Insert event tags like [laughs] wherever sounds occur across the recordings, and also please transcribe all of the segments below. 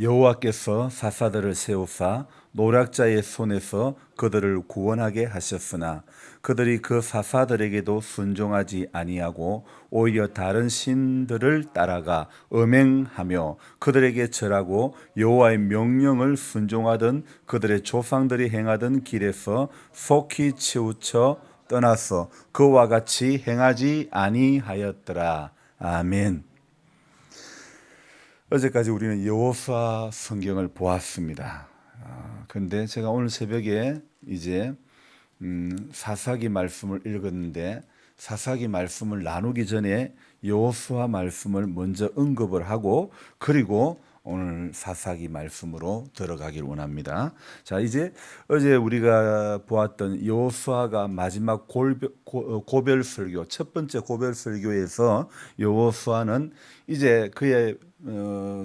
여호와께서 사사들을 세우사 노략자의 손에서 그들을 구원하게 하셨으나 그들이 그 사사들에게도 순종하지 아니하고 오히려 다른 신들을 따라가 음행하며 그들에게 절하고 여호와의 명령을 순종하던 그들의 조상들이 행하던 길에서 속히 치우쳐 떠나서 그와 같이 행하지 아니하였더라 아멘. 어제까지 우리는 여호수아 성경을 보았습니다. 아, 근데 제가 오늘 새벽에 이제 음, 사사기 말씀을 읽었는데 사사기 말씀을 나누기 전에 여호수아 말씀을 먼저 언급을 하고 그리고 오늘 사사기 말씀으로 들어가길 원합니다. 자, 이제 어제 우리가 보았던 여호수아가 마지막 골- 고- 고별 설교, 첫 번째 고별 설교에서 여호수아는 이제 그의 어,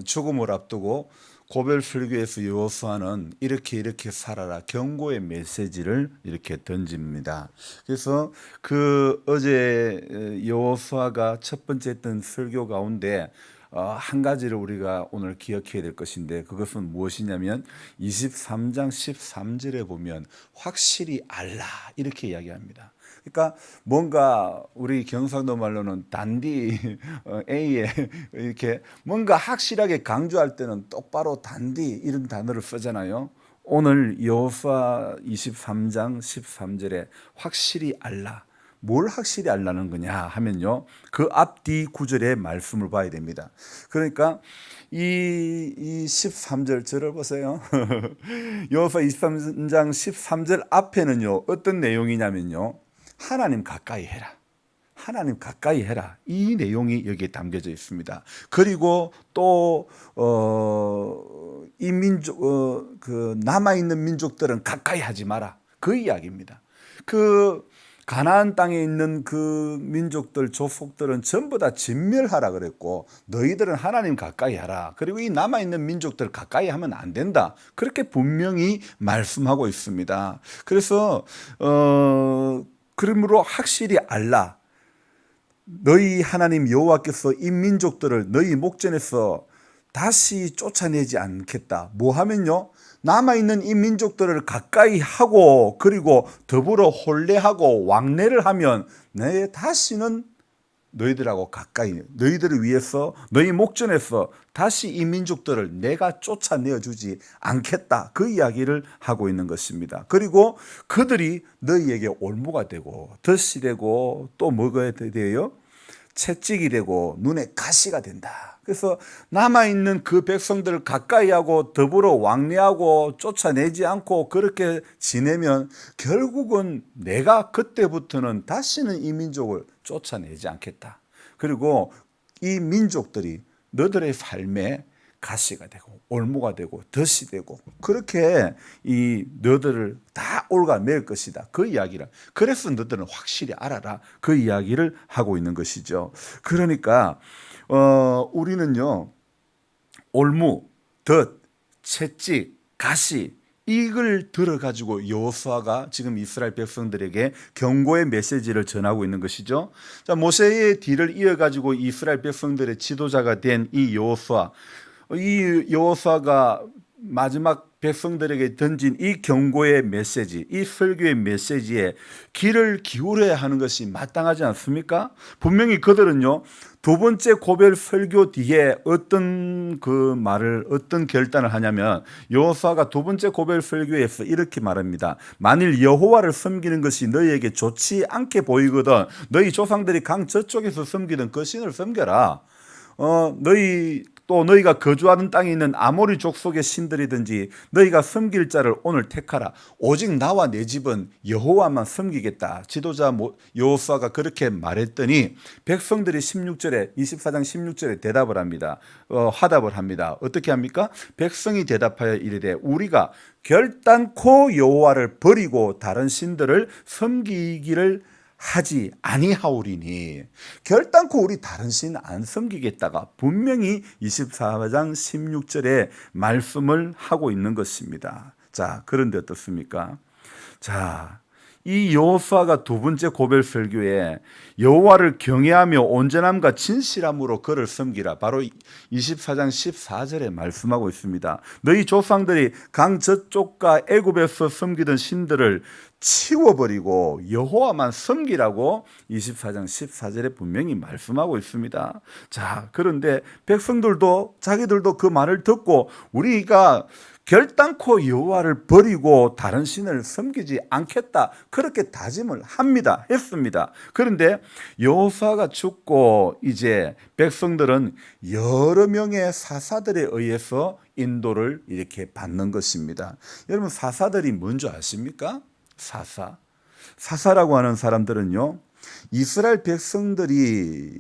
죽음을 앞두고 고별 설교에서 여호수아는 이렇게 이렇게 살아라 경고의 메시지를 이렇게 던집니다. 그래서 그 어제 어, 여호수아가 첫 번째 했던 설교 가운데 어, 한 가지를 우리가 오늘 기억해야 될 것인데 그것은 무엇이냐면 23장 13절에 보면 확실히 알라 이렇게 이야기합니다. 그러니까 뭔가 우리 경상도 말로는 단디 [laughs] 어, A에 이렇게 뭔가 확실하게 강조할 때는 똑바로 단디 이런 단어를 쓰잖아요. 오늘 여호수아 23장 13절에 확실히 알라 뭘 확실히 알라는 거냐 하면요. 그 앞뒤 구절의 말씀을 봐야 됩니다. 그러니까 이, 이 13절 절을 보세요. [laughs] 여호수아 23장 13절 앞에는요. 어떤 내용이냐면요. 하나님 가까이 해라. 하나님 가까이 해라. 이 내용이 여기에 담겨져 있습니다. 그리고 또, 어, 이 민족, 어, 그, 남아있는 민족들은 가까이 하지 마라. 그 이야기입니다. 그, 가나안 땅에 있는 그 민족들 조폭들은 전부 다 진멸하라 그랬고 너희들은 하나님 가까이 하라. 그리고 이 남아 있는 민족들 가까이 하면 안 된다. 그렇게 분명히 말씀하고 있습니다. 그래서 어 그러므로 확실히 알라. 너희 하나님 여호와께서 이 민족들을 너희 목전에서 다시 쫓아내지 않겠다. 뭐 하면요? 남아있는 이 민족들을 가까이 하고 그리고 더불어 혼례하고 왕래를 하면 내 다시는 너희들하고 가까이 너희들을 위해서 너희 목전에서 다시 이 민족들을 내가 쫓아내어 주지 않겠다 그 이야기를 하고 있는 것입니다. 그리고 그들이 너희에게 올무가 되고 덫이 되고 또 뭐가 돼요? 채찍이 되고 눈에 가시가 된다. 그래서 남아 있는 그 백성들을 가까이 하고 더불어 왕래하고 쫓아내지 않고 그렇게 지내면 결국은 내가 그때부터는 다시는 이 민족을 쫓아내지 않겠다. 그리고 이 민족들이 너들의 삶에 가시가 되고 올무가 되고 덫이 되고 그렇게 이 너들을 다 올가맬 것이다. 그 이야기라. 그래서 너들은 확실히 알아라. 그 이야기를 하고 있는 것이죠. 그러니까 어 우리는요. 올무, 덫, 채찍, 가시 이걸 들어가지고 여호수아가 지금 이스라엘 백성들에게 경고의 메시지를 전하고 있는 것이죠. 자 모세의 뒤를 이어가지고 이스라엘 백성들의 지도자가 된 이 여호수아, 이 여호수아가 마지막 백성들에게 던진 이 경고의 메시지, 이 설교의 메시지에 귀를 기울여야 하는 것이 마땅하지 않습니까? 분명히 그들은요, 두 번째 고별 설교 뒤에 어떤 그 말을, 어떤 결단을 하냐면, 여호수아가 두 번째 고별 설교에서 이렇게 말합니다. 만일 여호와를 섬기는 것이 너희에게 좋지 않게 보이거든, 너희 조상들이 강 저쪽에서 섬기던 그 신을 섬겨라. 어, 너희 또 너희가 거주하는 땅에 있는 아모리 족속의 신들이든지 너희가 섬길 자를 오늘 택하라. 오직 나와 내 집은 여호와만 섬기겠다. 지도자 여호수아가 그렇게 말했더니 백성들이 16절에 24장 16절에 대답을 합니다. 어, 화답을 합니다. 어떻게 합니까? 백성이 대답하여 이르되 우리가 결단코 여호와를 버리고 다른 신들을 섬기기를 하지 아니하오리니 결단코 우리 다른 신 안 섬기겠다가 분명히 24장 16절에 말씀을 하고 있는 것입니다. 자, 그런데 어떻습니까? 자, 이 여호수아가 두 번째 고별 설교에 여호와를 경외하며 온전함과 진실함으로 그를 섬기라. 바로 24장 14절에 말씀하고 있습니다. 너희 조상들이 강 저쪽과 애굽에서 섬기던 신들을 치워버리고 여호와만 섬기라고 24장 14절에 분명히 말씀하고 있습니다. 자, 그런데 백성들도 자기들도 그 말을 듣고 우리가 결단코 여호와를 버리고 다른 신을 섬기지 않겠다. 그렇게 다짐을 합니다. 했습니다. 그런데 여호수아가 죽고 이제 백성들은 여러 명의 사사들에 의해서 인도를 이렇게 받는 것입니다. 여러분 사사들이 뭔지 아십니까 사사 사사라고 하는 사람들은요 이스라엘 백성들이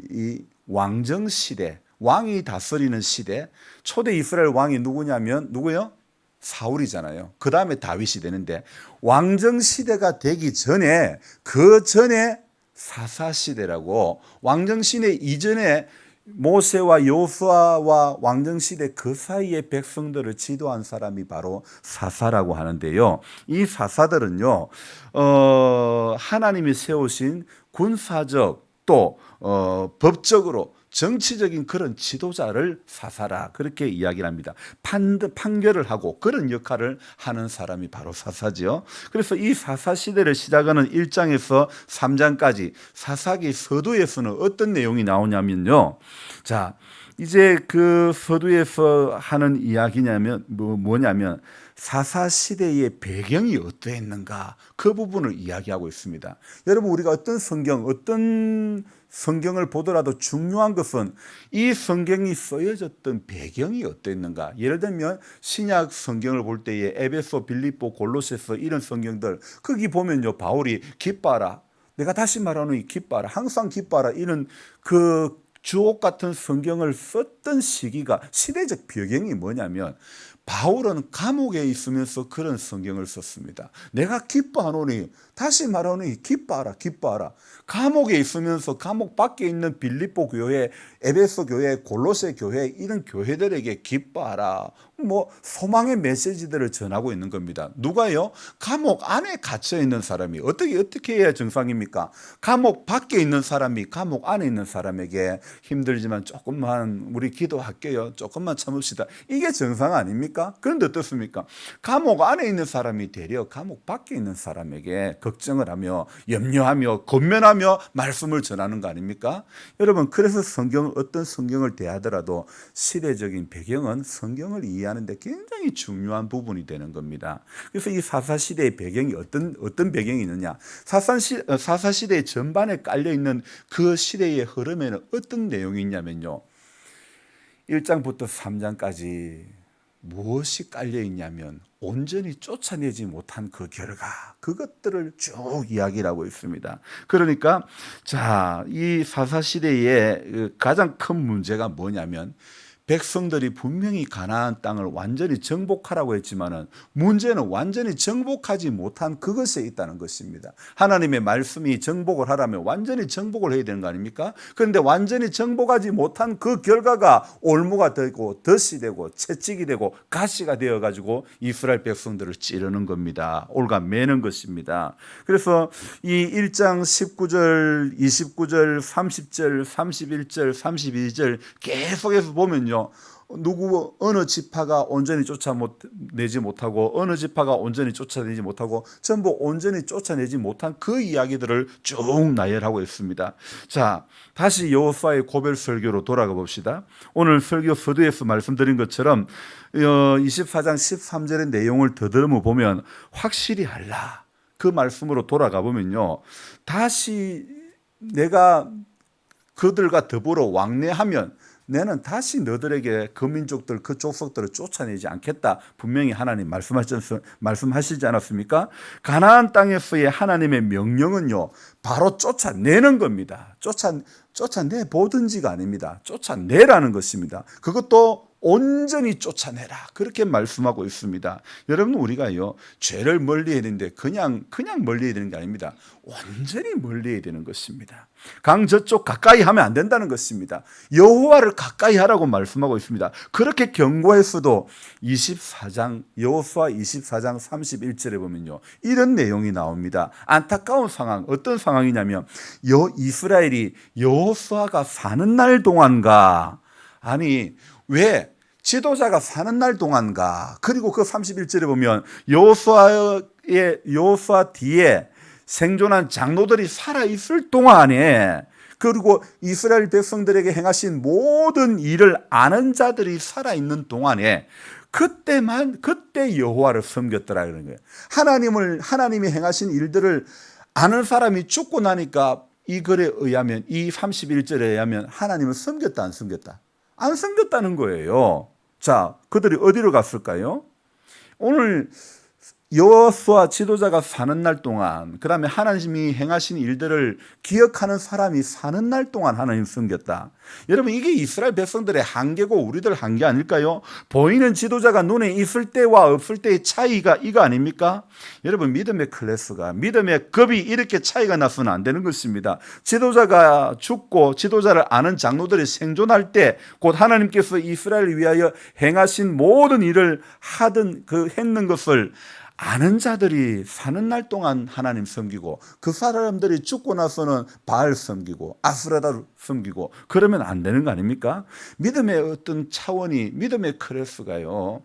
이 왕정 시대 왕이 다스리는 시대 초대 이스라엘 왕이 누구냐면 누구요? 사울이잖아요. 그 다음에 다윗이 되는데 왕정 시대가 되기 전에 그 전에 사사 시대라고 왕정 시대 이전에 모세와 요수아와 왕정 시대 그 사이에 백성들을 지도한 사람이 바로 사사라고 하는데요. 이 사사들은요, 어, 하나님이 세우신 군사적 또 어, 법적으로 정치적인 그런 지도자를 사사라 그렇게 이야기를 합니다. 판, 판결을 하고 그런 역할을 하는 사람이 바로 사사지요. 그래서 이 사사 시대를 시작하는 1장에서 3장까지 사사기 서두에서는 어떤 내용이 나오냐면요. 자, 이제 그 서두에서 하는 이야기냐면 뭐, 뭐냐면 사사 시대의 배경이 어떠했는가 그 부분을 이야기하고 있습니다. 여러분 우리가 어떤 성경 어떤 성경을 보더라도 중요한 것은 이 성경이 쓰여졌던 배경이 어땠는가. 예를 들면 신약 성경을 볼 때에 에베소, 빌립보, 골로새서 이런 성경들 거기 보면요 바울이 기뻐하라. 내가 다시 말하는 이 기뻐하라. 항상 기뻐하라. 이런 그 주옥 같은 성경을 썼던 시기가 시대적 배경이 뭐냐면 바울은 감옥에 있으면서 그런 성경을 썼습니다. 내가 기뻐하노니 다시 말하노니 기뻐하라 기뻐하라. 감옥에 있으면서 감옥 밖에 있는 빌립보 교회, 에베소 교회, 골로새 교회 이런 교회들에게 기뻐하라. 뭐 소망의 메시지들을 전하고 있는 겁니다. 누가요? 감옥 안에 갇혀 있는 사람이 어떻게 어떻게 해야 정상입니까? 감옥 밖에 있는 사람이 감옥 안에 있는 사람에게 힘들지만 조금만 우리 기도할게요. 조금만 참읍시다. 이게 정상 아닙니까? 그런데 어떻습니까? 감옥 안에 있는 사람이 되려 감옥 밖에 있는 사람에게 걱정을 하며 염려하며 권면하며 말씀을 전하는 거 아닙니까? 여러분 그래서 성경 어떤 성경을 대하더라도 시대적인 배경은 성경을 이해하는데 굉장히 중요한 부분이 되는 겁니다. 그래서 이 사사 시대의 배경이 어떤 어떤 배경이 있느냐? 사사 시 사사 시대 전반에 깔려 있는 그 시대의 흐름에는 어떤 내용이 있냐면요. 1장부터 3장까지 무엇이 깔려 있냐면 온전히 쫓아내지 못한 그 결과 그것들을 쭉 이야기를 하고 있습니다. 그러니까 자, 이 사사 시대의 그 가장 큰 문제가 뭐냐면 백성들이 분명히 가나안 땅을 완전히 정복하라고 했지만은 문제는 완전히 정복하지 못한 그것에 있다는 것입니다. 하나님의 말씀이 정복을 하라면 완전히 정복을 해야 되는 거 아닙니까? 그런데 완전히 정복하지 못한 그 결과가 올무가 되고 덫이 되고 채찍이 되고 가시가 되어 가지고 이스라엘 백성들을 찌르는 겁니다. 올가 매는 것입니다. 그래서 이 1장 19절, 29절, 30절, 31절, 32절 계속해서 보면요. 누구 어느 지파가 온전히 쫓아내지 못하고 어느 지파가 온전히 쫓아내지 못하고 전부 온전히 쫓아내지 못한 그 이야기들을 쭉 나열하고 있습니다. 자, 다시 여호수아의 고별 설교로 돌아가 봅시다. 오늘 설교 서두에서 말씀드린 것처럼 24장 13절의 내용을 더듬어 보면 확실히 알라. 그 말씀으로 돌아가 보면요. 다시 내가 그들과 더불어 왕래하면 내는 다시 너들에게 그 민족들 그 족속들을 쫓아내지 않겠다. 분명히 하나님 말씀하시지 않았습니까? 가나안 땅에서의 하나님의 명령은요. 바로 쫓아내는 겁니다. 쫓아 쫓아내 보든지가 아닙니다. 쫓아내라는 것입니다. 그것도 온전히 쫓아내라. 그렇게 말씀하고 있습니다. 여러분 우리가요. 죄를 멀리해야 되는데 그냥 그냥 멀리해야 되는 게 아닙니다. 완전히 멀리해야 되는 것입니다. 강 저쪽 가까이 하면 안 된다는 것입니다. 여호와를 가까이 하라고 말씀하고 있습니다. 그렇게 경고했어도 24장 여호수아 24장 31절에 보면요. 이런 내용이 나옵니다. 안타까운 상황 어떤 상황이냐면 여 이스라엘이 여호수아가 사는 날 동안가 아니 왜 지도자가 사는 날 동안가 그리고 그 31절에 보면 여호수아의 여호수아 뒤에 생존한 장로들이 살아 있을 동안에 그리고 이스라엘 백성들에게 행하신 모든 일을 아는 자들이 살아 있는 동안에 그때만 그때 여호와를 섬겼더라 그런 거예요. 하나님을 하나님이 행하신 일들을 아는 사람이 죽고 나니까 이 글에 의하면 이 31절에 의하면 하나님을 섬겼다 안 섬겼다? 안 섬겼다는 거예요. 자, 그들이 어디로 갔을까요? 오늘 여호수아 지도자가 사는 날 동안 그다음에 하나님이 행하신 일들을 기억하는 사람이 사는 날 동안 하나님 섬겼다. 여러분 이게 이스라엘 백성들의 한계고 우리들 한계 아닐까요? 보이는 지도자가 눈에 있을 때와 없을 때의 차이가 이거 아닙니까? 여러분 믿음의 클래스가 믿음의 급이 이렇게 차이가 나서는 안 되는 것입니다. 지도자가 죽고 지도자를 아는 장로들이 생존할 때 곧 하나님께서 이스라엘을 위하여 행하신 모든 일을 하든 그 했는 것을 아는 자들이 사는 날 동안 하나님 섬기고 그 사람들이 죽고 나서는 바알 섬기고 아스라다를 섬기고 그러면 안 되는 거 아닙니까? 믿음의 어떤 차원이 믿음의 크레스가요.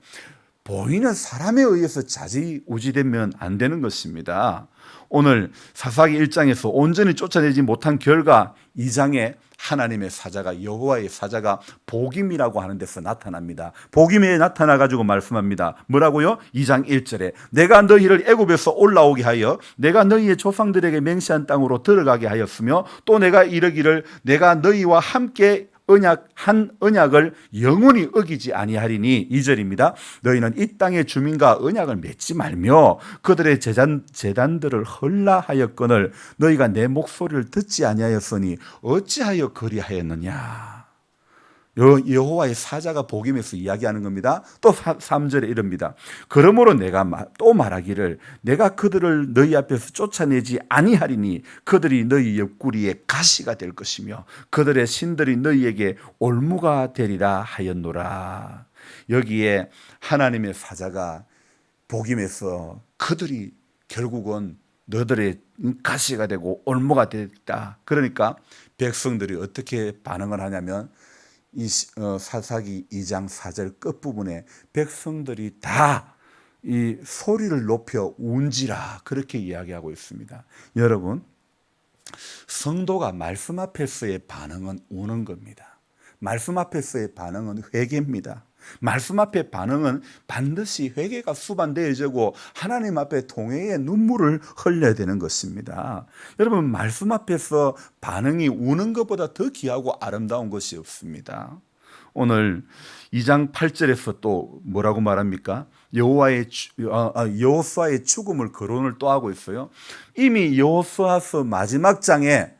보이는 사람에 의해서 자지우지되면 안 되는 것입니다. 오늘 사사기 1장에서 온전히 쫓아내지 못한 결과 2장에 하나님의 사자가 여호와의 사자가 복임이라고 하는 데서 나타납니다. 복임에 나타나 가지고 말씀합니다. 뭐라고요? 2장 1절에 내가 너희를 애굽에서 올라오게 하여 내가 너희의 조상들에게 맹세한 땅으로 들어가게 하였으며 또 내가 이르기를 내가 너희와 함께 언약 한 언약을 영원히 어기지 아니하리니 2절입니다. 너희는 이 땅의 주민과 언약을 맺지 말며 그들의 재단 재단들을 헐라하였거늘 너희가 내 목소리를 듣지 아니하였으니 어찌하여 그리하였느냐. 여- 여호와의 사자가 복임에서 이야기하는 겁니다. 또 3절에 이릅니다. 그러므로 내가 마- 또 말하기를 내가 그들을 너희 앞에서 쫓아내지 아니하리니 그들이 너희 옆구리에 가시가 될 것이며 그들의 신들이 너희에게 올무가 되리라 하였노라. 여기에 하나님의 사자가 복임에서 그들이 결국은 너들의 가시가 되고 올무가 됐다. 그러니까 백성들이 어떻게 반응을 하냐면 어, 사사기 2장 4절 끝부분에 백성들이 다 이 소리를 높여 운지라 그렇게 이야기하고 있습니다. 여러분 성도가 말씀 앞에서의 반응은 우는 겁니다. 말씀 앞에서의 반응은 회개입니다. 말씀 앞에 반응은 반드시 회개가 수반되어지고 하나님 앞에 동해의 눈물을 흘려야 되는 것입니다. 여러분 말씀 앞에서 반응이 우는 것보다 더 귀하고 아름다운 것이 없습니다. 오늘 2장 8절에서 또 뭐라고 말합니까? 여호와의 추- 어, 어, 여호수아의 죽음을 거론을 또 하고 있어요. 이미 여호수아서 마지막 장에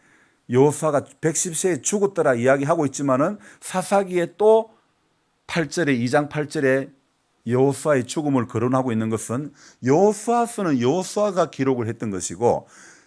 여호수아가 110세에 죽었더라 이야기하고 있지만은 사사기에 또 8절에 2장 8절에 여호수아의 죽음을 거론하고 있는 것은 여호수아서는 여호수아가 기록을 했던 것이고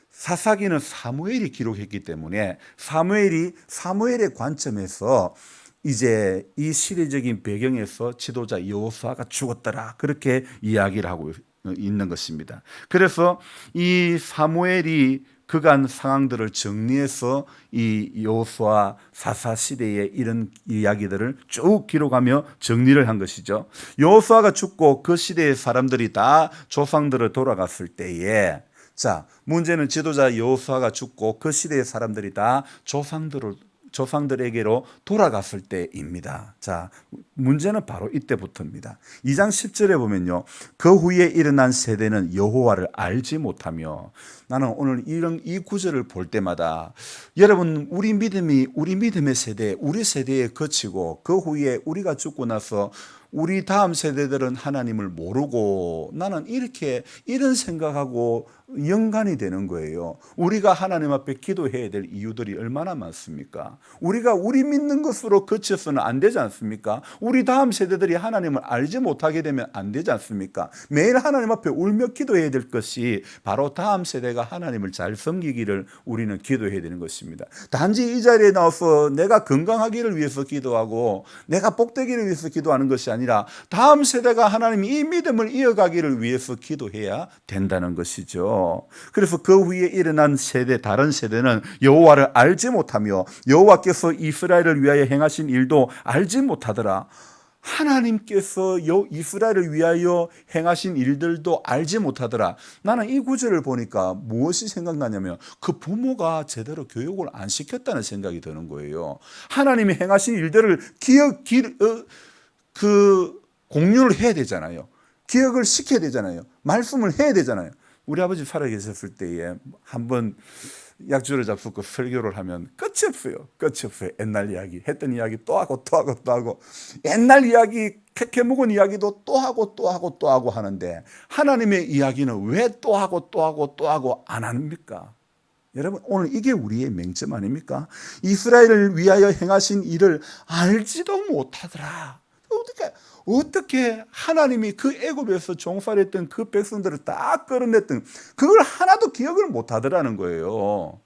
사사기는 사무엘이 기록했기 때문에 사무엘이 사무엘의 관점에서 이제 이 시대적인 배경에서 지도자 여호수아가 죽었더라 그렇게 이야기를 하고 있는 것입니다. 그래서 이 사무엘이 그간 상황들을 정리해서 이 여호수아 사사 시대의 이런 이야기들을 쭉 기록하며 정리를 한 것이죠. 여호수아가 죽고 그 시대의 사람들이 다 조상들을 돌아갔을 때에 자 문제는 지도자 여호수아가 죽고 그 시대의 사람들이 다 조상들을 조상들에게로 돌아갔을 때입니다. 자, 문제는 바로 이때부터입니다. 2장 10절에 보면요. 그 후에 일어난 세대는 여호와를 알지 못하며 나는 오늘 이런 이 구절을 볼 때마다 여러분 우리 믿음이 우리 믿음의 세대, 우리 세대에 거치고 그 후에 우리가 죽고 나서 우리 다음 세대들은 하나님을 모르고 나는 이렇게 이런 생각하고 연관이 되는 거예요. 우리가 하나님 앞에 기도해야 될 이유들이 얼마나 많습니까? 우리가 우리 믿는 것으로 그쳐서는 안 되지 않습니까? 우리 다음 세대들이 하나님을 알지 못하게 되면 안 되지 않습니까? 매일 하나님 앞에 울며 기도해야 될 것이 바로 다음 세대가 하나님을 잘 섬기기를 우리는 기도해야 되는 것입니다. 단지 이 자리에 나와서 내가 건강하기를 위해서 기도하고 내가 복되기를 위해서 기도하는 것이 아니라 다음 세대가 하나님 이 믿음을 이어가기를 위해서 기도해야 된다는 것이죠. 그래서 그 후에 일어난 세대 다른 세대는 여호와를 알지 못하며 여호와께서 이스라엘을 위하여 행하신 일도 알지 못하더라. 하나님께서 여 이스라엘을 위하여 행하신 일들도 알지 못하더라. 나는 이 구절을 보니까 무엇이 생각나냐면 그 부모가 제대로 교육을 안 시켰다는 생각이 드는 거예요. 하나님이 행하신 일들을 기억 기, 어, 그 공유를 해야 되잖아요. 기억을 시켜야 되잖아요. 말씀을 해야 되잖아요. 우리 아버지 살아 계셨을 때에 한번 약주를 잡수고 설교를 하면 끝이 없어요. 끝이 없어요. 옛날 이야기 했던 이야기 또 하고 또 하고 또 하고 옛날 이야기 캐캐 묵은 이야기도 또 하고 또 하고 또 하고 하는데 하나님의 이야기는 왜 또 하고 또 하고 또 하고 안 합니까? 여러분 오늘 이게 우리의 맹점 아닙니까? 이스라엘을 위하여 행하신 일을 알지도 못하더라. 어떻게 어떻게 하나님이 그 애굽에서 종살했던 그 백성들을 다 끌어냈던 그걸 하나도 기억을 못 하더라는 거예요.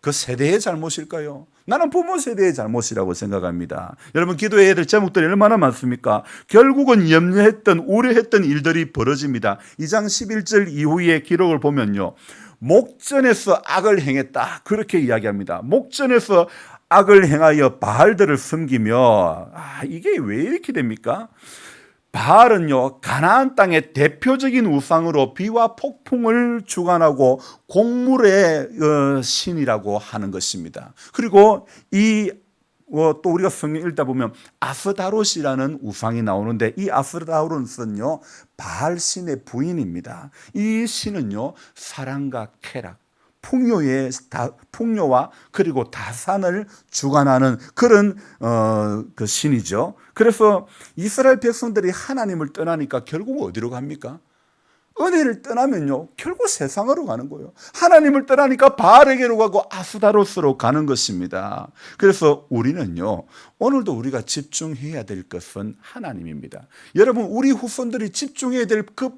그 세대의 잘못일까요? 나는 부모 세대의 잘못이라고 생각합니다. 여러분 기도해야 될 제목들이 얼마나 많습니까? 결국은 염려했던 우려했던 일들이 벌어집니다. 2장 11절 이후의 기록을 보면요. 목전에서 악을 행했다. 그렇게 이야기합니다. 목전에서 악을 행하여 바알들을 섬기며 아, 이게 왜 이렇게 됩니까? 바알은요 가나안 땅의 대표적인 우상으로 비와 폭풍을 주관하고 곡물의 어, 신이라고 하는 것입니다. 그리고 이 어, 또 우리가 성경 읽다 보면 아스다롯이라는 우상이 나오는데 이 아스다롯은요 바알 신의 부인입니다. 이 신은요 사랑과 쾌락 풍요의 다, 풍요와 그리고 다산을 주관하는 그런 어, 그 신이죠. 그래서 이스라엘 백성들이 하나님을 떠나니까 결국 어디로 갑니까? 은혜를 떠나면요 결국 세상으로 가는 거예요. 하나님을 떠나니까 바알에게로 가고 아스다로스로 가는 것입니다. 그래서 우리는요 오늘도 우리가 집중해야 될 것은 하나님입니다. 여러분 우리 후손들이 집중해야 될 그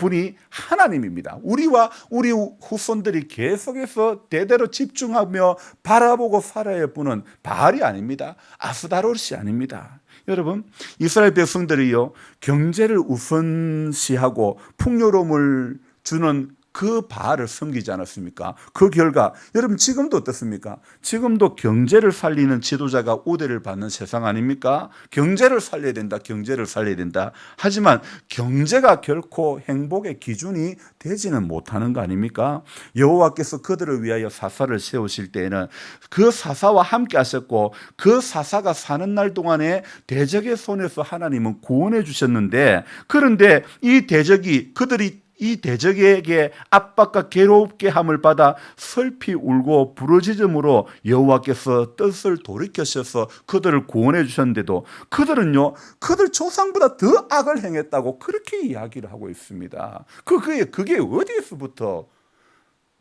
분이 하나님입니다. 우리와 우리 후손들이 계속해서 대대로 집중하며 바라보고 살아야 할 분은 바알이 아닙니다. 아스다롯이 아닙니다. 여러분, 이스라엘 백성들이요, 경제를 우선시하고 풍요로움을 주는 그 바알을 섬기지 않았습니까? 그 결과 여러분 지금도 어떻습니까? 지금도 경제를 살리는 지도자가 우대를 받는 세상 아닙니까? 경제를 살려야 된다. 경제를 살려야 된다. 하지만 경제가 결코 행복의 기준이 되지는 못하는 거 아닙니까? 여호와께서 그들을 위하여 사사를 세우실 때에는 그 사사와 함께 하셨고 그 사사가 사는 날 동안에 대적의 손에서 하나님은 구원해 주셨는데 그런데 이 대적이 그들이 이 대적에게 압박과 괴롭게 함을 받아 슬피 울고 부르짖음으로 여호와께서 뜻을 돌이켜셔서 그들을 구원해 주셨는데도 그들은요 그들 조상보다 더 악을 행했다고 그렇게 이야기를 하고 있습니다. 그게 그게 어디에서부터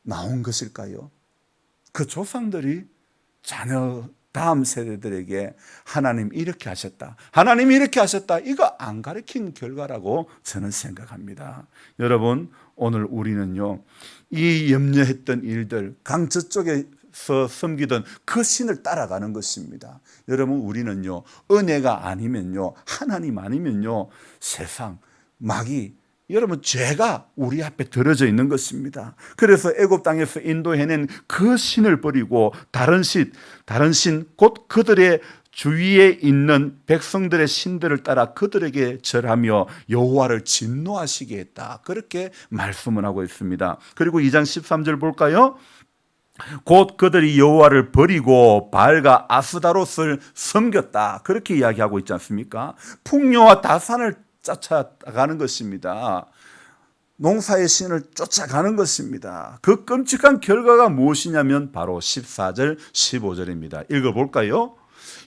나온 것일까요? 그 조상들이 자녀 다음 세대들에게 하나님 이렇게 하셨다. 하나님 이렇게 하셨다. 이거 안 가르친 결과라고 저는 생각합니다. 여러분, 오늘 우리는요, 이 염려했던 일들, 강저 쪽에서 섬기던 그 신을 따라가는 것입니다. 여러분, 우리는요, 은혜가 아니면요, 하나님 아니면요, 세상, 마귀, 여러분 죄가 우리 앞에 들어져 있는 것입니다. 그래서 애굽 땅에서 인도해낸 그 신을 버리고 다른 신, 다른 신, 곧 그들의 주위에 있는 백성들의 신들을 따라 그들에게 절하며 여호와를 진노하시게 했다. 그렇게 말씀을 하고 있습니다. 그리고 2장 13절 볼까요? 곧 그들이 여호와를 버리고 바알과 아스다롯을 섬겼다. 그렇게 이야기하고 있지 않습니까? 풍요와 다산을 쫓아가는 것입니다. 농사의 신을 쫓아가는 것입니다. 그 끔찍한 결과가 무엇이냐면 바로 14절, 15절입니다. 읽어볼까요?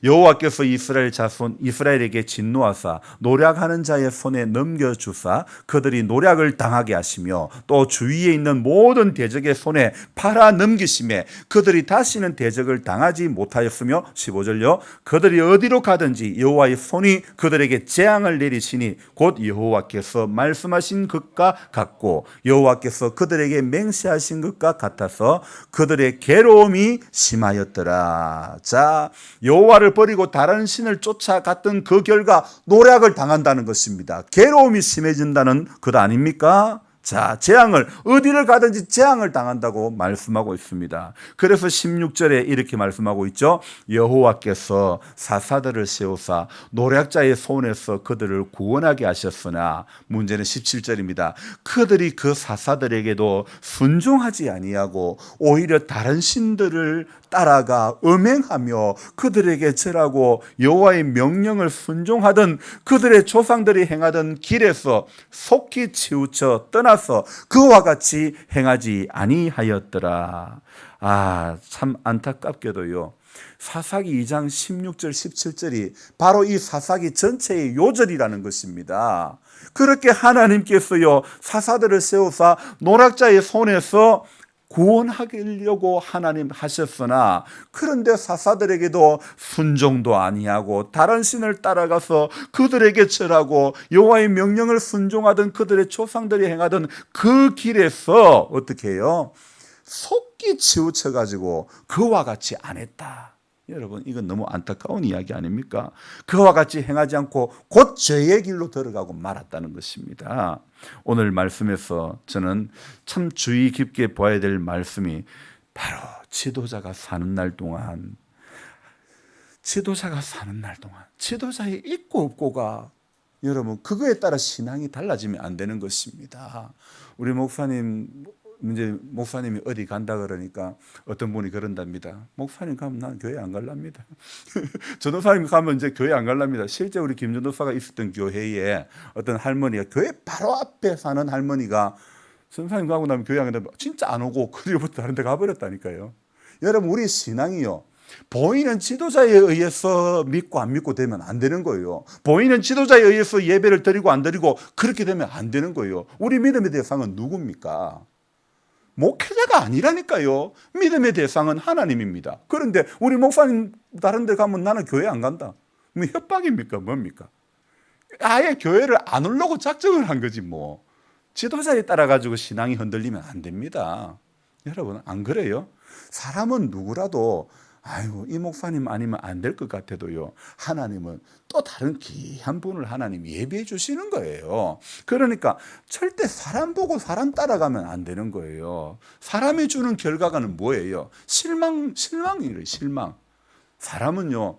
여호와께서 이스라엘 자손 이스라엘에게 진노하사 노략하는 자의 손에 넘겨 주사 그들이 노략을 당하게 하시며 또 주위에 있는 모든 대적의 손에 팔아 넘기심에 그들이 다시는 대적을 당하지 못하였으며 15절요 그들이 어디로 가든지 여호와의 손이 그들에게 재앙을 내리시니 곧 여호와께서 말씀하신 것과 같고 여호와께서 그들에게 맹세하신 것과 같아서 그들의 괴로움이 심하였더라. 자, 여호와를 버리고 다른 신을 쫓아갔던 그 결과 노략을 당한다는 것입니다. 괴로움이 심해진다는 것 아닙니까? 자, 재앙을 어디를 가든지 재앙을 당한다고 말씀하고 있습니다. 그래서 16절에 이렇게 말씀하고 있죠. 여호와께서 사사들을 세우사 노략자의 손에서 그들을 구원하게 하셨으나 문제는 17절입니다. 그들이 그 사사들에게도 순종하지 아니하고 오히려 다른 신들을 따라가 음행하며 그들에게 절하고 여호와의 명령을 순종하던 그들의 조상들이 행하던 길에서 속히 치우쳐 떠나 서 그와 같이 행하지 아니하였더라. 아, 참 안타깝게도요. 사사기 2장 16절 17절이 바로 이 사사기 전체의 요절이라는 것입니다. 그렇게 하나님께서요 사사들을 세우사 노락자의 손에서 구원하려고 하나님 하셨으나 그런데 사사들에게도 순종도 아니하고 다른 신을 따라가서 그들에게 절하고 여호와의 명령을 순종하던 그들의 조상들이 행하던 그 길에서 어떻게 해요? 속기 치우쳐 가지고 그와 같이 안 했다. 여러분 이건 너무 안타까운 이야기 아닙니까? 그와 같이 행하지 않고 곧 죄의 길로 들어가고 말았다는 것입니다. 오늘 말씀에서 저는 참 주의 깊게 봐야 될 말씀이 바로 지도자가 사는 날 동안 지도자가 사는 날 동안 지도자의 있고 없고가 여러분 그거에 따라 신앙이 달라지면 안 되는 것입니다. 우리 목사님 이제 목사님이 어디 간다 그러니까 어떤 분이 그런답니다. 목사님 가면 난 교회 안 갈랍니다. [laughs] 전도사님 가면 이제 교회 안 갈랍니다. 실제 우리 김 전도사가 있었던 교회에 어떤 할머니가 교회 바로 앞에 사는 할머니가 선사님 가고 나면 교회 안 간다. 진짜 안 오고 그리고부터 다른 데 가버렸다니까요. 여러분 우리 신앙이요. 보이는 지도자에 의해서 믿고 안 믿고 되면 안 되는 거예요. 보이는 지도자에 의해서 예배를 드리고 안 드리고 그렇게 되면 안 되는 거예요. 우리 믿음의 대상은 누굽니까? 목회자가 아니라니까요. 믿음의 대상은 하나님입니다. 그런데 우리 목사님 다른 데 가면 나는 교회 안 간다. 뭐 협박입니까? 뭡니까? 아예 교회를 안 오려고 작정을 한 거지 뭐. 지도자에 따라 가지고 신앙이 흔들리면 안 됩니다. 여러분 안 그래요? 사람은 누구라도 아이고 이 목사님 아니면 안 될 것 같아도요. 하나님은 또 다른 귀한 분을 하나님 예비해 주시는 거예요. 그러니까 절대 사람 보고 사람 따라가면 안 되는 거예요. 사람이 주는 결과가는 뭐예요? 실망 실망이에요. 실망. 사람은요.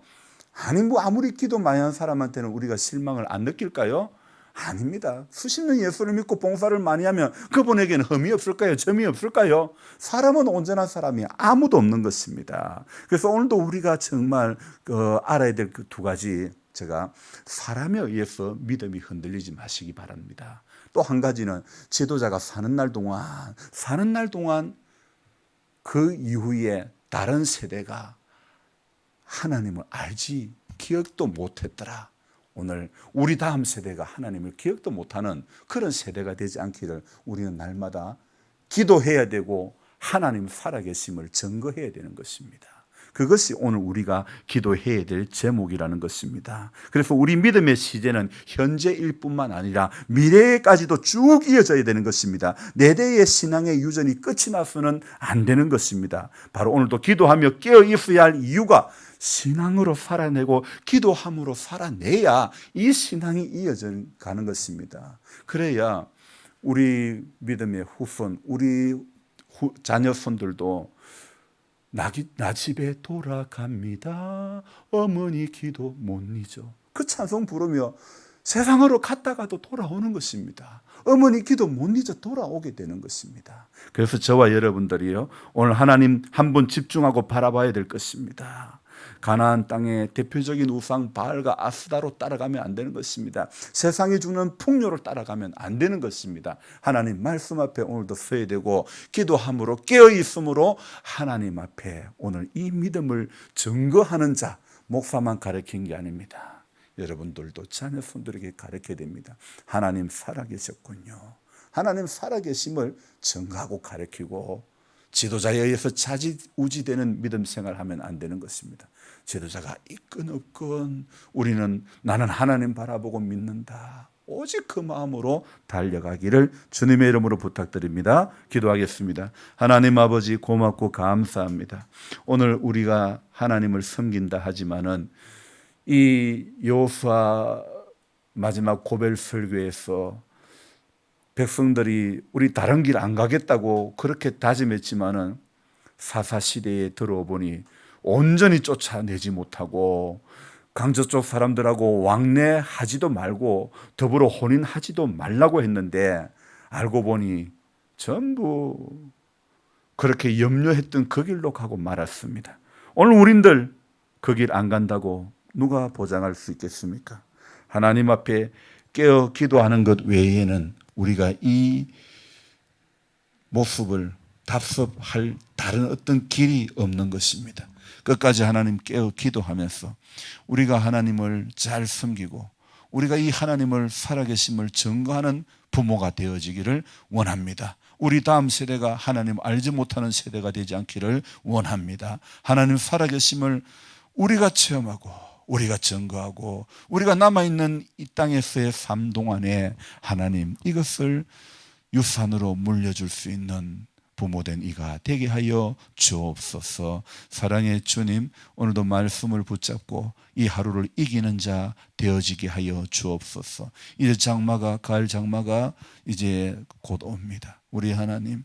아니 뭐 아무리 기도 많이 한 사람한테는 우리가 실망을 안 느낄까요? 아닙니다. 수십 년 예수를 믿고 봉사를 많이 하면 그분에게는 흠이 없을까요? 점이 없을까요? 사람은 온전한 사람이 아무도 없는 것입니다. 그래서 오늘도 우리가 정말 그 알아야 될 그 두 가지 제가 사람에 의해서 믿음이 흔들리지 마시기 바랍니다. 또 한 가지는 지도자가 사는 날 동안 사는 날 동안 그 이후에 다른 세대가 하나님을 알지 기억도 못했더라. 오늘 우리 다음 세대가 하나님을 기억도 못하는 그런 세대가 되지 않기를 우리는 날마다 기도해야 되고 하나님 살아계심을 증거해야 되는 것입니다. 그것이 오늘 우리가 기도해야 될 제목이라는 것입니다. 그래서 우리 믿음의 시제는 현재일 뿐만 아니라 미래까지도 쭉 이어져야 되는 것입니다. 내 대의 신앙의 유전이 끝이 나서는 안 되는 것입니다. 바로 오늘도 기도하며 깨어 있어야 할 이유가 신앙으로 살아내고 기도함으로 살아내야 이 신앙이 이어져 가는 것입니다. 그래야 우리 믿음의 후손, 우리 후, 자녀 손들도 나, 나 집에 돌아갑니다. 어머니 기도 못 잊어. 그 찬송 부르며 세상으로 갔다가도 돌아오는 것입니다. 어머니 기도 못 잊어 돌아오게 되는 것입니다. 그래서 저와 여러분들이요 오늘 하나님 한번 집중하고 바라봐야 될 것입니다. 가나안 땅의 대표적인 우상 바알과 아스다로 따라가면 안 되는 것입니다. 세상이 주는 풍요를 따라가면 안 되는 것입니다. 하나님 말씀 앞에 오늘도 서야 되고 기도함으로 깨어 있음으로 하나님 앞에 오늘 이 믿음을 증거하는 자 목사만 가르친 게 아닙니다. 여러분들도 자녀 손들에게 가르쳐야 됩니다. 하나님 살아계셨군요. 하나님 살아계심을 증거하고 가르치고 지도자에 의해서 자지 우지되는 믿음 생활하면 안 되는 것입니다. 지도자가 있건 없건 우리는 나는 하나님 바라보고 믿는다. 오직 그 마음으로 달려가기를 주님의 이름으로 부탁드립니다. 기도하겠습니다. 하나님 아버지 고맙고 감사합니다. 오늘 우리가 하나님을 섬긴다 하지만은 이 여호수아 마지막 고벨 설교에서 백성들이 우리 다른 길 안 가겠다고 그렇게 다짐했지만은 사사 시대에 들어보니 온전히 쫓아내지 못하고 강저 쪽 사람들하고 왕래하지도 말고 더불어 혼인하지도 말라고 했는데 알고 보니 전부 그렇게 염려했던 그 길로 가고 말았습니다. 오늘 우린들 그 길 안 간다고 누가 보장할 수 있겠습니까? 하나님 앞에 깨어 기도하는 것 외에는 우리가 이 모습을 답습할 다른 어떤 길이 없는 것입니다. 끝까지 하나님 깨어 기도하면서 우리가 하나님을 잘 섬기고 우리가 이 하나님을 살아계심을 증거하는 부모가 되어지기를 원합니다. 우리 다음 세대가 하나님 알지 못하는 세대가 되지 않기를 원합니다. 하나님 살아계심을 우리가 체험하고 우리가 증거하고 우리가 남아있는 이 땅에서의 삶 동안에 하나님 이것을 유산으로 물려줄 수 있는 부모된 이가 되게 하여 주옵소서. 사랑의 주님, 오늘도 말씀을 붙잡고 이 하루를 이기는 자 되어지게 하여 주옵소서. 이제 장마가 가을 장마가 이제 곧 옵니다. 우리 하나님,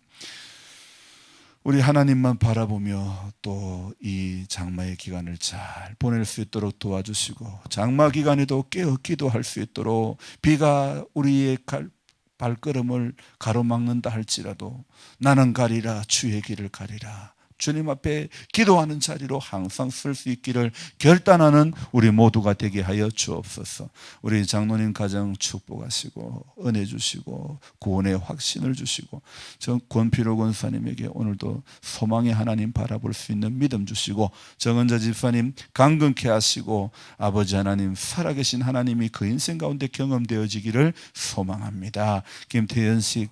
우리 하나님만 바라보며 또 이 장마의 기간을 잘 보낼 수 있도록 도와주시고 장마 기간에도 깨어 기도할 수 있도록 비가 우리의 갈, 발걸음을 가로막는다 할지라도 나는 가리라 주의 길을 가리라 주님 앞에 기도하는 자리로 항상 쓸 수 있기를 결단하는 우리 모두가 되게 하여 주옵소서. 우리 장로님 가정 축복하시고 은혜 주시고 구원의 확신을 주시고 정 권필호 권사님에게 오늘도 소망의 하나님 바라볼 수 있는 믿음 주시고 정은자 집사님 강건케 하시고 아버지 하나님 살아계신 하나님이 그 인생 가운데 경험되어지기를 소망합니다. 김태현식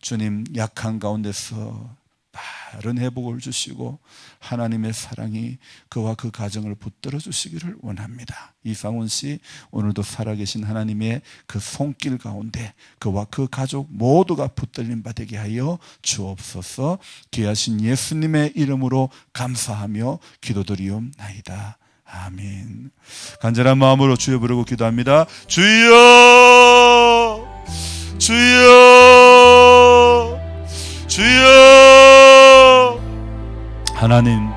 주님 약한 가운데서 바른 회복을 주시고 하나님의 사랑이 그와 그 가정을 붙들어 주시기를 원합니다. 이상훈 씨 오늘도 살아계신 하나님의 그 손길 가운데 그와 그 가족 모두가 붙들림 받게 하여 주옵소서. 귀하신 예수님의 이름으로 감사하며 기도드리옵나이다. 아멘. 간절한 마음으로 주여 부르고 기도합니다. 주여, 주여, 주여. 하나님